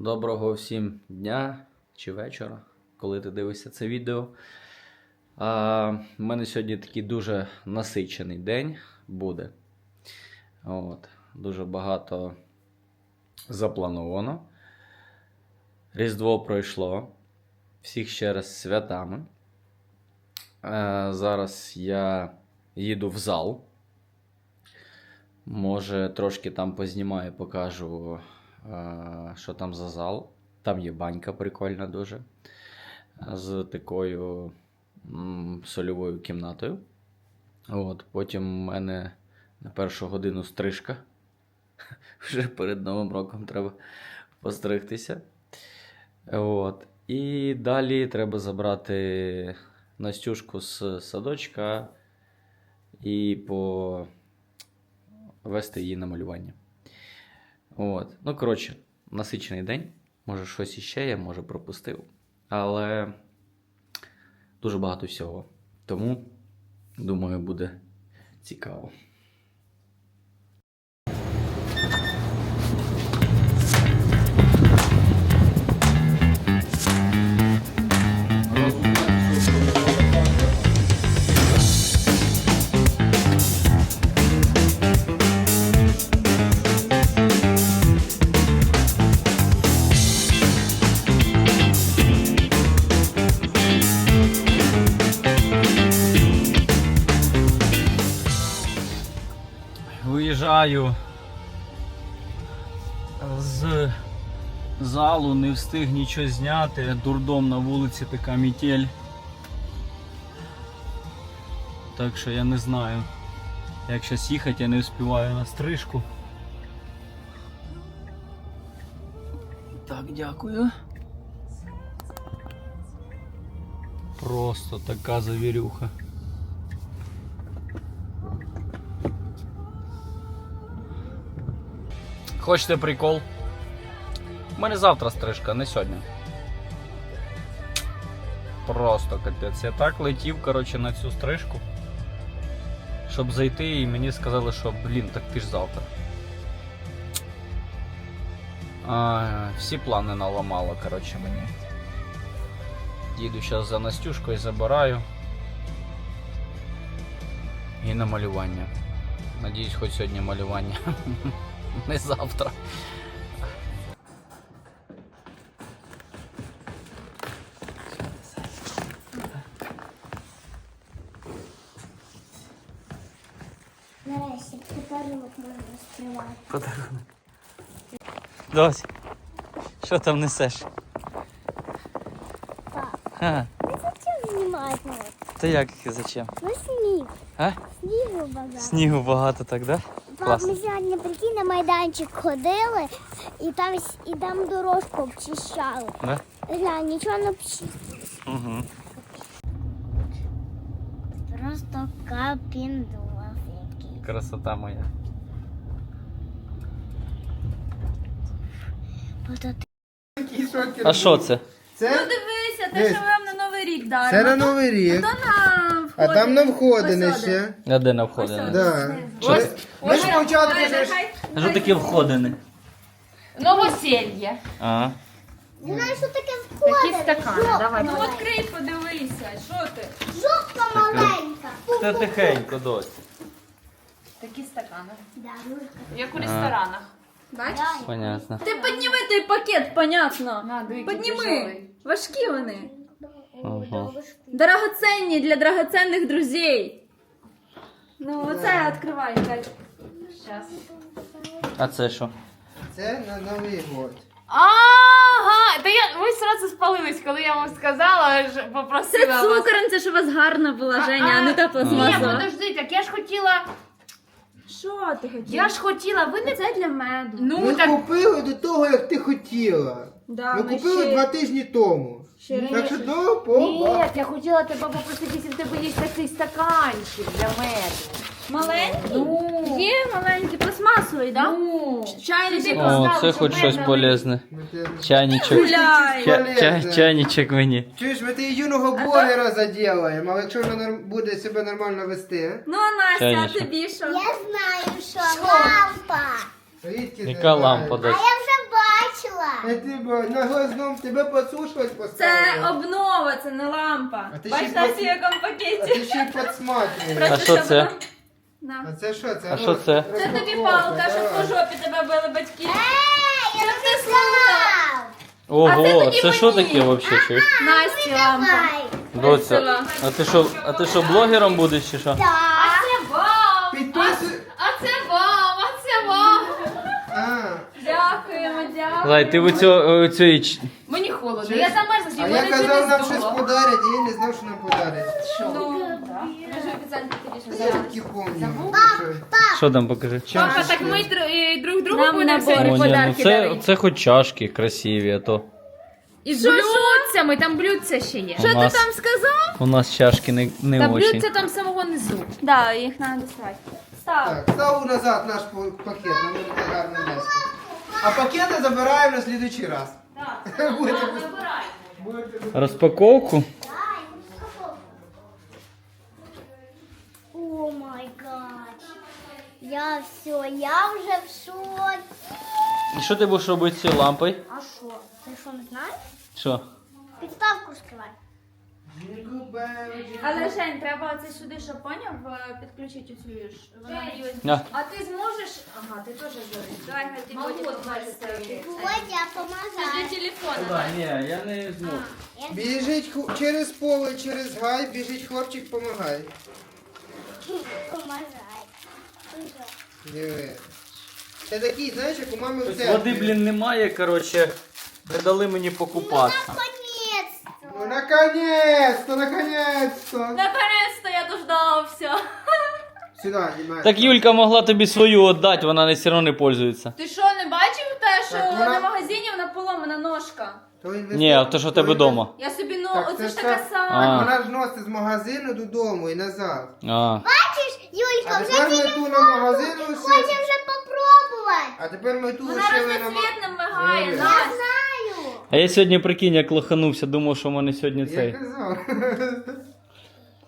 Доброго всім дня чи вечора, коли ти дивишся це відео. А, У мене сьогодні такий дуже насичений день буде. От, дуже багато заплановано. Різдво пройшло. Всіх ще раз святами. Е, зараз я їду в зал. Може, трошки там познімаю, покажу, що там за зал. Там є банька прикольна дуже. З такою сольовою кімнатою. От, потім у мене на першу годину стрижка. Вже перед Новим роком треба постригтися. От. І далі треба забрати Настюшку з садочка і повести її на малювання. От. Ну, коротше, насичений день. Може, щось іще я, може, пропустив. Але дуже багато всього. Тому, думаю, буде цікаво. Виїжджаю з залу, не встиг нічого зняти. Дурдом на вулиці така мітель. Так що я не знаю, як зараз їхати, я не встигаю на стрижку. Так, дякую. Просто така завірюха. Хочете прикол? У мене завтра стрижка, не сьогодні. Просто капець. Я так летів, коротше, на цю стрижку. Щоб зайти і мені сказали, що блін, так ти ж завтра. А, всі плани наламало, коротше, мені. Їду зараз за Настюшкою, забираю. І на малювання. Надіюсь, хоч сьогодні малювання. Не завтра. Нарешті подарунок можна розкривати. Подарунок. Дось, що там несеш? Пап, ну зачем знімати? та як зачем? Ну сніг. А? Снігу багато. Снігу багато так, да? Пап, Класно. ми сьогодні прикинь на майданчик ходили і там, с- і там дорожку обчищали. Да? Глянь, нічого не обчистили. Угу. Просто капіндос який. Красота моя. Ото А що це? Ну Це, дивися, те, Десь. що вам на Новий рік даримо. це на Новий рік, То. А там на входини Ось ще. А де на входини? Да. Що Ми, ж спочатку ж- А що таке входини? Новоселье. А, Не знаю, що таке Такі стакани, давай. Ну відкрий, подивися, що ти? Жопа маленька. Та тихенько, дось. Такі стакани. Да, дуже Як у ресторанах. Бачиш? Понятно. Ти підніми той пакет, понятно. Підніми. Важкі вони. Ага. Дорогоценні для драгоценних друзей. Ну, оце відкривай, Кать. Щас. А це що? Це на Новий год. Ага, та я ви сразу спалились, коли я вам сказала, ж попросила Це вас. цукор, це щоб у вас гарна була, Женя, а не та Ні, пластмасова. подожди, так я ж хотіла. Що ти хотіла? Я ж хотіла, ви не Це для меду. Ну Ми так купили до того, як ти хотіла. Да, Ми купили два тижні тому. Ще Так що до ні, я хотіла тебе попросити, якщо в тебе є такий стаканчик для меду. Маленький? Ну, Є маленький пластмасовий, да? ну. Чайничок. О, це хоч щось полезне. Чайничок. Гуляй. Ча- ча- Чайничок мені. Чуєш, ми ти юного блогера заділаємо, але якщо вона норм- буде себе нормально вести, Ну, а Настя, а Чайничок. тобі що? Я знаю, що лампа. звідки ти Яка знаєш? лампа А я вже бачила. Я тебе на глазном тебе подсушивать Це обнова, це не лампа. А ти Бачиш на пос- сіякому А пакеті. ти ще й. А Просто що щоб це? воно- На. А це що? Це А ну, що це? Це тобі розпаковка, палка, щоб давай. по жопі тебе били батьки. Ей, я ти. Ого, тоді це що мені. таке взагалі? чуєш? Насті лампа. Давай. Доця, а ти що, а ти що блогером будеш чи що? Так. це вам! Підписуй. А це вам, а це вам. А, Дякуємо, дякуємо. Лай, ти оцю, ч- Мені холодно, Чи- я замерзла, а я казав нам щось подарять, а я не знав, що нам подарять. Ну, що Я зараз. помню. Що там покажи? Папа, так ми і друг другу Нам будемо набори. О, ні, ну подарки це, дарити. це хоч чашки красиві, а то І з блюдцями, там блюдця ще є. у нас, Там сказав? у нас чашки не, не Та очень. блюдця там самого низу. Да, їх треба доставати. Став. Так, ставу назад наш пакет, нам буде гарно нести. А пакети забираємо на слідуючий раз. Будете будете- Розпаковку? О май гад. Я все, я вже в шоці. І що ти будеш робити з цією лампою? А що? Ти що не знаєш? Що? Але Жень, треба оце сюди, щоб поняв, е, підключити цю ж. Вона USB. А. А ти зможеш? Ага, ти теж зробиш. Давай, хай ти потім цей. Володя, помагай. Для телефона. ні, я не зможу. Біжить ху- через поле, через гай, біжить хлопчик, помагай. Помагай. Диви. Це такий, знаєш, як у мами в Тобто церкві. води, блін, немає, коротше, не дали мені покупатися. Наконец-то. Ну, наконец-то, наконец-то. Наконец-то я дождався. Сюда. Так Юлька могла тобі свою віддати, вона не все одно не пользується. Ти що, не бачив те, що Так, вона- на магазині вона поломана ножка? То він Ні, а то що в тебе вдома. Я собі, ну, Так, оце це ж така сама. А. Вона ж носить з магазину додому і назад. А. Бачиш, Юлька, А вже тепер ми ту на магазину хоче вже попробувати. А тепер ми ту Вона лишили на мигає. Я Настя. знаю. А я сьогодні прикинь, як лоханувся, думав, що в мене сьогодні Я цей. казав.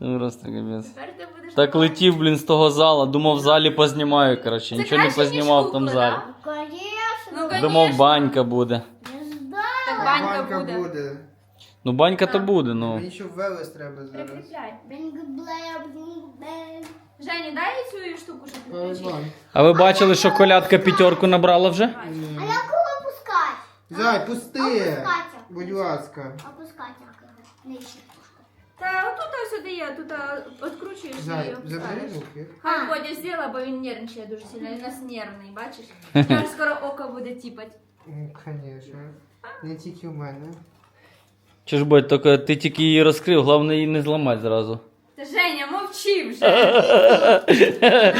Ну, Просто капець. Тепер ти будеш Так летів, блін, з того зала, думав, в залі познімаю, коротше, Це нічого не краще, ніж познімав в тому залі. да? Конечно. Ну, Думав, банька буде. Так банька буде. Ну, банька то буде, ну. Мені ще ввелись треба зараз. Прикріпляй. Жені, дай цю штуку, щоб підключити. А ви бачили, що колядка п'ятерку набрала вже? А опускати? Зай, пусти! Опускати. Будь ласка. Його. Нижче. Та отут ось сюди є, тут відкручуєш Зай, забери руки. Хай Бодя зробила, бо він нервничає дуже сильно. Він у нас нервний, бачиш? У скоро око буде тіпати. Ну, Звісно. Не тільки в мене. Чи ж будь, тільки ти тільки її розкрив, головне її не зламати зразу. Та Женя, мовчи вже. Дай,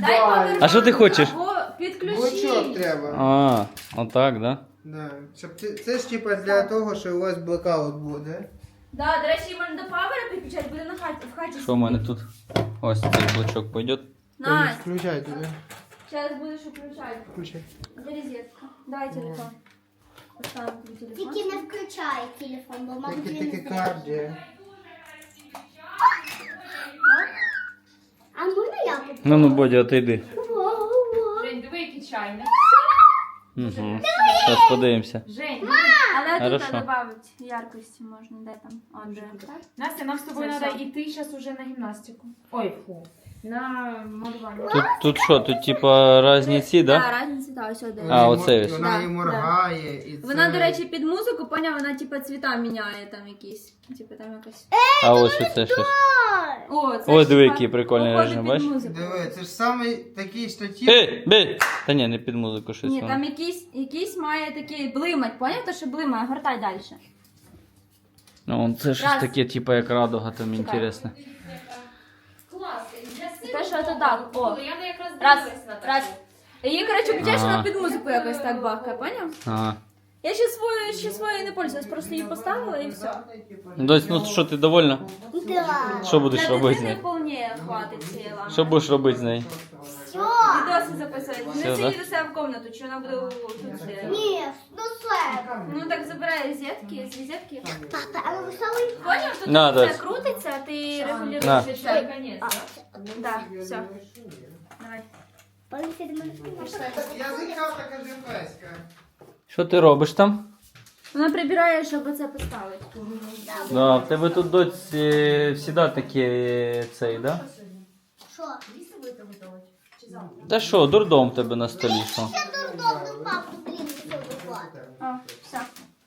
дай повернути А що ти хочеш? Або підключи. Блочок треба. А, отак, да? Да. Щоб ти- це ж типа для того, що у вас блокаут буде. Да, до речі, можна до павера підключати, буде на хаті, в хаті. Що в мене тут? Ось цей блочок пойде. Настя, Включай туди. зараз будеш включати. Включай. Де розетка? Дай телефон. Поставимо тобі телефон. Тільки не включай телефон, бо мама Таке не таке знає. карді. А можна я попробую? Ну ну, Бодя, отойди. Жень, диви, який чайник. Угу. Зараз подивимося. Жень, Але тут Хорошо. додати яркості можна, де там? От, де. Настя, нам з тобою Це треба все. йти зараз уже на гімнастику. Ой, фу. На малювання. Тут, тут що, тут типа різні ці, да? Да, разниця, да, ось сюди. А, оце ось. Вона Да, і моргає, і це... Вона, до речі, під музику, поняв, вона типа цвіта міняє там якісь. Типа там якось. А ось оце щось. О, це Ой, диви, який прикольний режим, бачиш? Диви, це ж самий такий штатив. Ей, бей! Та ні, не під музику щось. Ні, воно. там якийсь, якийсь має такий блимать, поняв, то що блимає, гортай далі. Ну, це щось Раз. таке, типа як радуга, там Чекай. інтересно. Клас. Те, що це так, о. Я не якраз Раз, дивилась на таке. раз. Її, коротше, Ага. вона під музику якось так бахкає, поняв? Ага. Я ще свою, ще свою не пользуюсь, просто її поставила і все. Дось, ну що, ти довольна? Да. Що будеш Для робити з дитини нею? вполне хватить цієї лампи. Що будеш робити з нею? Все. Відоси записувати. Все, Не да? сиді до себе в комнату, чи вона буде у- тут сидіти. Ні, ну все. Ну так забирай розетки, з розетки. Папа, а ви стали? Поняв, тут На, це Дось. крутиться, а ти регулюєш На. це. Наконець. Да, все. Давай. Полетіли мене. Язика така жепеська. Що ти робиш там? Вона прибирає, щоб це поставити. Да, в тебе тут доць е, всіда таке цей, да? Що? Та що, дурдом в тебе на столі, що? Я дурдом папу, блін, все виходить. Все.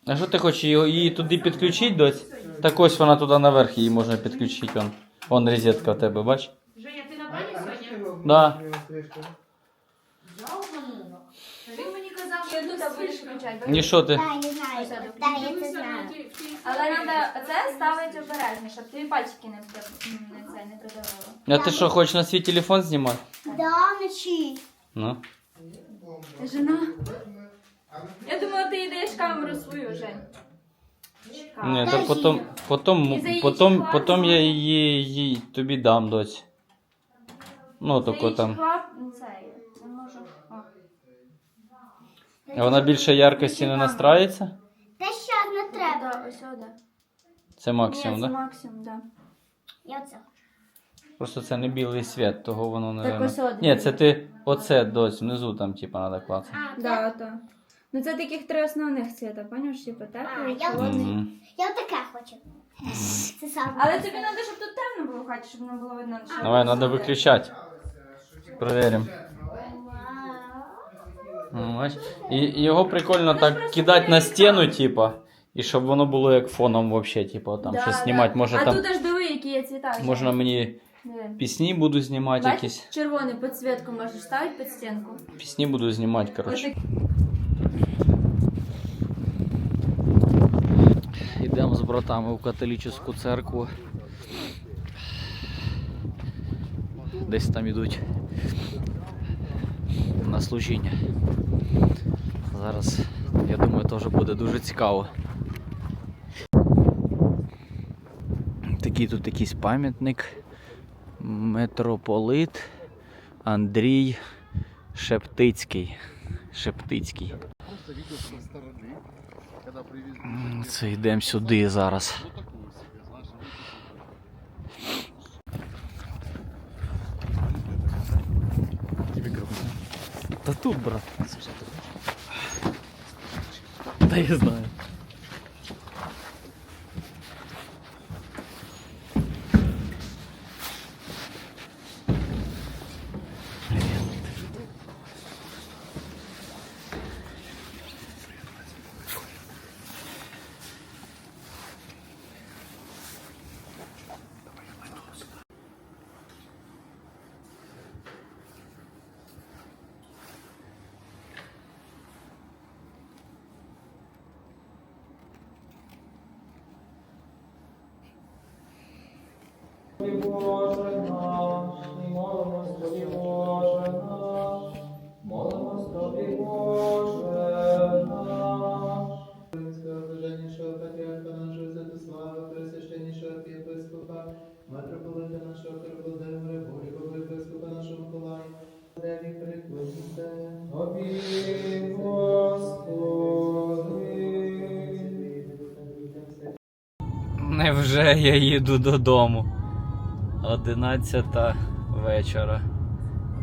А що ти хочеш її, її туди підключити, доць? Так ось вона туди наверх її можна підключити. Вон, вон розетка в тебе, бач? Женя, ти на бані сьогодні? Да. Він мені казав, Що тут будеш включати? Ні, що ти? Так, я знаю. Так, я це знаю. Але треба це ставити обережно, щоб тобі пальчики не, при- не, це, не придавило. А ти що, хочеш на свій телефон знімати? Да, вночі. Ну. Жена. Я думала, ти йдеш камеру свою, Жень. Ні, то потім, потім, потім, потім я її, її тобі дам, доць. Ну, тако там. це, А вона більше яркості не настрається? Та щас не треба. Да, ось сюди. Це Ні, максимум, це да? максимум, да. Я оце. Просто це не білий світ, того воно Так не. ось от Ні, це ти оце доць, внизу там, типа, треба клацати. А, Да, то. Ну це таких три основних цвіта, поняв? Типу А, теплий, я холодний. Мгм. Я таке хочу. Це саме. Але тобі треба, щоб тут темно було в хаті, щоб не було видно. що Давай, тут треба виключати. Проверимо. Ну, бач. І його прикольно так кидати на стіну, типа, і щоб воно було як фоном вообще, типа, там Да, щось да. знімати. Може а там тут аж диви, які є цвіта. можна мені Диви. пісні буду знімати Бачиш, якісь. червоний підсвітку можеш ставити під стінку. Пісні буду знімати, коротше. Ось Йдемо з братами в католічну церкву. Десь там ідуть на служіння. Зараз, я думаю, теж буде дуже цікаво. Такий тут якийсь пам'ятник. Митрополит Андрій Шептицький. Шептицький. Це йдемо сюди зараз. Ну такую себе, знаешь, Та тут, брат. Та я знаю. Боже наш, і молимось тобі, Боже наш, молимось тобі, Боже наш. Українського блаженнішого патріарха нашого Святослава, пресвященнішого єпископа, митрополита нашого Володимира, Божого єпископа нашого Миколая, Деві приклоніте. Тобі, Господи. Невже я їду додому? Одинадцята вечора.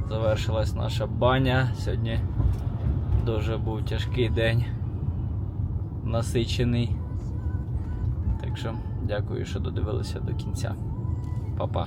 Завершилась наша баня. Сьогодні дуже був тяжкий день. Насичений. Так що дякую, що додивилися до кінця. Па-па.